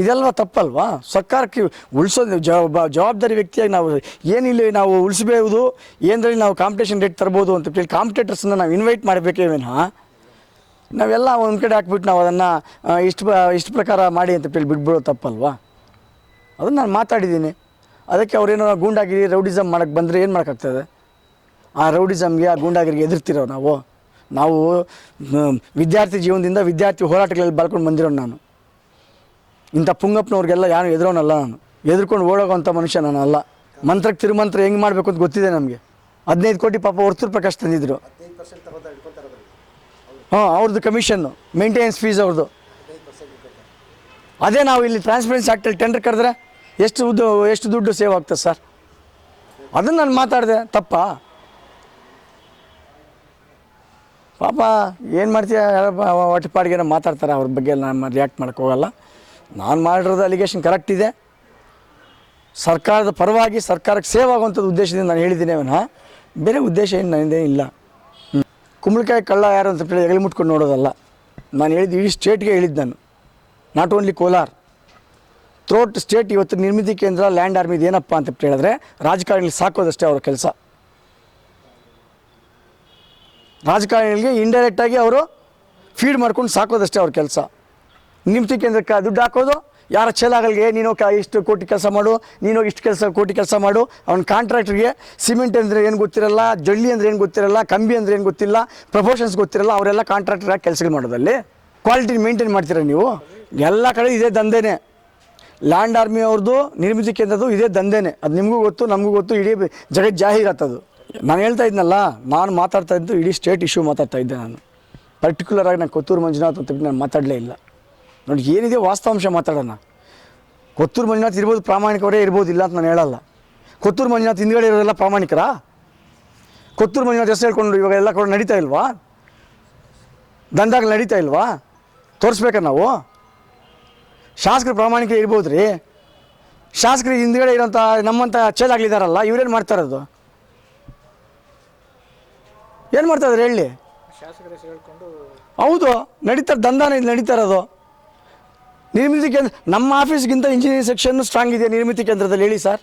ಇದೆಲ್ಲ ತಪ್ಪಲ್ವಾ? ಸರ್ಕಾರಕ್ಕೆ ಉಳಿಸೋದು ಜವಾಬ ಜವಾಬ್ದಾರಿ ವ್ಯಕ್ತಿಯಾಗಿ ನಾವು ಏನಿಲ್ಲ ನಾವು ಉಳಿಸಬಹುದು ಏನರಲ್ಲಿ ನಾವು ಕಾಂಪಿಟೇಷನ್ ರೇಟ್ ತರ್ಬೋದು ಅಂತ ಹೇಳಿ ಕಾಂಪಿಟೇಟರ್ಸನ್ನ ನಾವು ಇನ್ವೈಟ್ ಮಾಡಬೇಕೇ ವಿನಃ ನಾವೆಲ್ಲ ಒಂದು ಕಡೆ ಹಾಕ್ಬಿಟ್ಟು ನಾವು ಅದನ್ನು ಇಷ್ಟು ಇಷ್ಟು ಪ್ರಕಾರ ಮಾಡಿ ಅಂತ ಹೇಳಿ ಬಿಟ್ಬಿಡೋ ತಪ್ಪಲ್ವಾ? ಅದನ್ನು ನಾನು ಮಾತಾಡಿದ್ದೀನಿ. ಅದಕ್ಕೆ ಅವರೇನೋ ಗೂಂಡಾಗಿರಿ ರೌಡಿಸಮ್ ಮಾಡೋಕ್ಕೆ ಬಂದರೆ ಏನು ಮಾಡೋಕ್ಕಾಗ್ತದೆ? ಆ ರೌಡಿಸಮ್ಗೆ ಆ ಗೂಂಡಾಗಿರಿಗೆ ಎದುರ್ತಿರೋ ನಾವು? ನಾವು ವಿದ್ಯಾರ್ಥಿ ಜೀವನದಿಂದ ವಿದ್ಯಾರ್ಥಿ ಹೋರಾಟಗಳಲ್ಲಿ ಬಳ್ಕೊಂಡು ಬಂದಿರೋ ನಾನು. ಇಂಥ ಪುಂಗಪ್ಪನವ್ರಿಗೆಲ್ಲ ಯಾರು ಎದುರೋನಲ್ಲ ನಾನು. ಎದುರ್ಕೊಂಡು ಓಡೋಗೋಂಥ ಮನುಷ್ಯ ನಾನು ಅಲ್ಲ. ಮಂತ್ರಕ್ಕೆ ತಿರುಮಂತ್ರ ಹೆಂಗೆ ಮಾಡಬೇಕು ಅಂತ ಗೊತ್ತಿದೆ ನಮಗೆ. ಹದಿನೈದು ಕೋಟಿ ಪಾಪ ವರ್ತೂರು ಪ್ರಕಾಶ್ ತಂದಿದ್ರು. ಹಾಂ ಅವ್ರದ್ದು ಕಮಿಷನ್ನು ಮೇಂಟೆನೆನ್ಸ್ ಫೀಸ್ ಅವ್ರದ್ದು ಅದೇ ನಾವು ಇಲ್ಲಿ ಟ್ರಾನ್ಸ್ಪರೆನ್ಸಿ ಆ್ಯಕ್ಟಲ್ಲಿ ಟೆಂಡರ್ ಕರೆದ್ರೆ ಎಷ್ಟು ಉದ್ದು ಎಷ್ಟು ದುಡ್ಡು ಸೇವ್ ಆಗ್ತದೆ ಸರ್ ಅದನ್ನು ನಾನು ಮಾತಾಡಿದೆ, ತಪ್ಪಾ? ಪಾಪ ಏನು ಮಾಡ್ತೀಯ? ಹೊಟ್ಟೆಪಾಡಿಗೆ ಮಾತಾಡ್ತಾರೆ? ಅವ್ರ ಬಗ್ಗೆ ನಾನು ರಿಯಾಕ್ಟ್ ಮಾಡೋಕ್ಕೆ ಹೋಗಲ್ಲ. ನಾನು ಮಾಡಿರೋದು ಅಲಿಗೇಷನ್ ಕರೆಕ್ಟ್ ಇದೆ. ಸರ್ಕಾರದ ಪರವಾಗಿ ಸರ್ಕಾರಕ್ಕೆ ಸೇವ್ ಆಗುವಂಥದ್ದು ಉದ್ದೇಶದಿಂದ ನಾನು ಹೇಳಿದ್ದೀನಿ ಅವನ ಬೇರೆ ಉದ್ದೇಶ ಏನು ನನ್ನದೇ ಇಲ್ಲ. ಕುಂಬಳಕಾಯಿ ಕಳ್ಳ ಯಾರು ಅಂತ ಹೇಳಿ ಎಗಲಿ ಮುಟ್ಕೊಂಡು ನೋಡೋದಲ್ಲ. ನಾನು ಹೇಳಿದ್ದು ಇಡೀ ಸ್ಟೇಟ್ಗೆ ಹೇಳಿದ್ದು ನಾನು. Not only Kolar. Throughout state ಇವತ್ತು ನಿರ್ಮಿತಿ ಕೇಂದ್ರ ಲ್ಯಾಂಡ್ ಆರ್ಮಿದು ಏನಪ್ಪ ಅಂತ ಹೇಳಿದ್ರೆ ರಾಜಕಾರಣಿಗಳು ಸಾಕೋದಷ್ಟೇ ಅವರ ಕೆಲಸ. ರಾಜಕಾರಣಿಗಳಿಗೆ ಇಂಡೈರೆಕ್ಟಾಗಿ ಅವರು ಫೀಡ್ ಮಾಡ್ಕೊಂಡು ಸಾಕೋದಷ್ಟೇ ಅವ್ರ ಕೆಲಸ. ನಿಮ್ತಿ ಕೇಂದ್ರಕ್ಕೆ ದುಡ್ಡು ಹಾಕೋದು? ಯಾರ ಛಲಾಗಲ್ಗೆ ನೀನು ಕ ಇಷ್ಟು ಕೋಟಿ ಕೆಲಸ ಮಾಡು, ನೀನು ಇಷ್ಟು ಕೆಲಸ, ಕೋಟಿ ಕೆಲಸ ಮಾಡು. ಅವ್ನ ಕಾಂಟ್ರಾಕ್ಟ್ರಿಗೆ ಸಿಮೆಂಟ್ ಅಂದರೆ ಏನು ಗೊತ್ತಿರಲ್ಲ, ಜಳ್ಳಿ ಅಂದರೆ ಏನು ಗೊತ್ತಿರಲ್ಲ, ಕಂಬಿ ಅಂದರೆ ಏನು ಗೊತ್ತಿಲ್ಲ ಪ್ರಮೋಷನ್ಸ್ ಗೊತ್ತಿರಲ್ಲ, ಅವರೆಲ್ಲ ಕಾಂಟ್ರಾಕ್ಟರ್ ಕೆಲಸಗಳು ಮಾಡೋದಲ್ಲಿ ಕ್ವಾಲಿಟಿ ಮೇಂಟೈನ್ ಮಾಡ್ತೀರಾ ನೀವು? ಎಲ್ಲ ಕಡೆ ಇದೇ ದಂಧೆನೇ. ಲ್ಯಾಂಡ್ ಆರ್ಮಿ ಅವ್ರದ್ದು ನಿರ್ಮಿತಿ ಕೇಂದ್ರದ್ದು ಇದೇ ದಂಧೆನೇ. ಅದು ನಿಮಗೂ ಗೊತ್ತು, ನಮಗೂ ಗೊತ್ತು, ಇಡೀ ಜಗತ್ ಜಾಹೀರಾತದು ನಾನು ಹೇಳ್ತಾ ಇದ್ನಲ್ಲ, ನಾನು ಮಾತಾಡ್ತಾ ಇದ್ದು ಇಡೀ ಸ್ಟೇಟ್ ಇಶ್ಯೂ ಮಾತಾಡ್ತಾ ಇದ್ದೆ ನಾನು. ಪರ್ಟಿಕ್ಯುಲರ್ ಆಗಿ ನಾನು ಕೊತ್ತೂರು ಮಂಜುನಾಥ್ ಅಂತ ನಾನು ಮಾತಾಡಲೇ ಇಲ್ಲ. ನೋಡಿ ಏನಿದೆ ವಾಸ್ತವಾಂಶ ಮಾತಾಡೋಣ. ಕೊತ್ತೂರು ಮಂಜುನಾಥ್ ಇರ್ಬೋದು ಪ್ರಾಮಾಣಿಕವರೇ ಇರ್ಬೋದು ಇಲ್ಲ ಅಂತ ನಾನು ಹೇಳಲ್ಲ. ಕೊತ್ತೂರು ಮಂಜುನಾಥ್ ಹಿಂದ್ಗಡೆ ಇರೋದೆಲ್ಲ ಪ್ರಾಮಾಣಿಕರಾ? ಕೊತ್ತೂರು ಮಂಜುನಾಥ್ ಹೆಸರು ಹೇಳ್ಕೊಂಡು ಇವಾಗ ಎಲ್ಲ ಕೂಡ ನಡೀತಾ ಇಲ್ವಾ? ದಂಧಗಳು ನಡೀತಾ ಇಲ್ವಾ? ತೋರಿಸ್ಬೇಕಾ ನಾವು? ಶಾಸಕರು ಪ್ರಾಮಾಣಿಕ ಇರ್ಬೋದು ರೀ ಶಾಸಕರು ಹಿಂದ್ಗಡೆ ಇರೋಂಥ ನಮ್ಮಂಥ ಚೇಲಾಗ್ಲಿದ್ದಾರಲ್ಲ ಇವ್ರೇನು ಮಾಡ್ತಾ ಇರೋದು? ಏನು ಮಾಡ್ತಾ ಇದಾರೆ ಹೇಳಿ? ಹೌದು ನಡೀತಾರೆ ದಂಧನ ಇಲ್ಲಿ ನಡೀತಾ ಇರೋದು. ನಿರ್ಮಿತಿ ಕೇಂದ್ರ ನಮ್ಮ ಆಫೀಸ್ಗಿಂತ ಇಂಜಿನಿಯರಿಂಗ್ ಸೆಕ್ಷನ್ ಸ್ಟ್ರಾಂಗ್ ಇದೆ ನಿರ್ಮಿತಿ ಕೇಂದ್ರದಲ್ಲಿ ಹೇಳಿ ಸರ್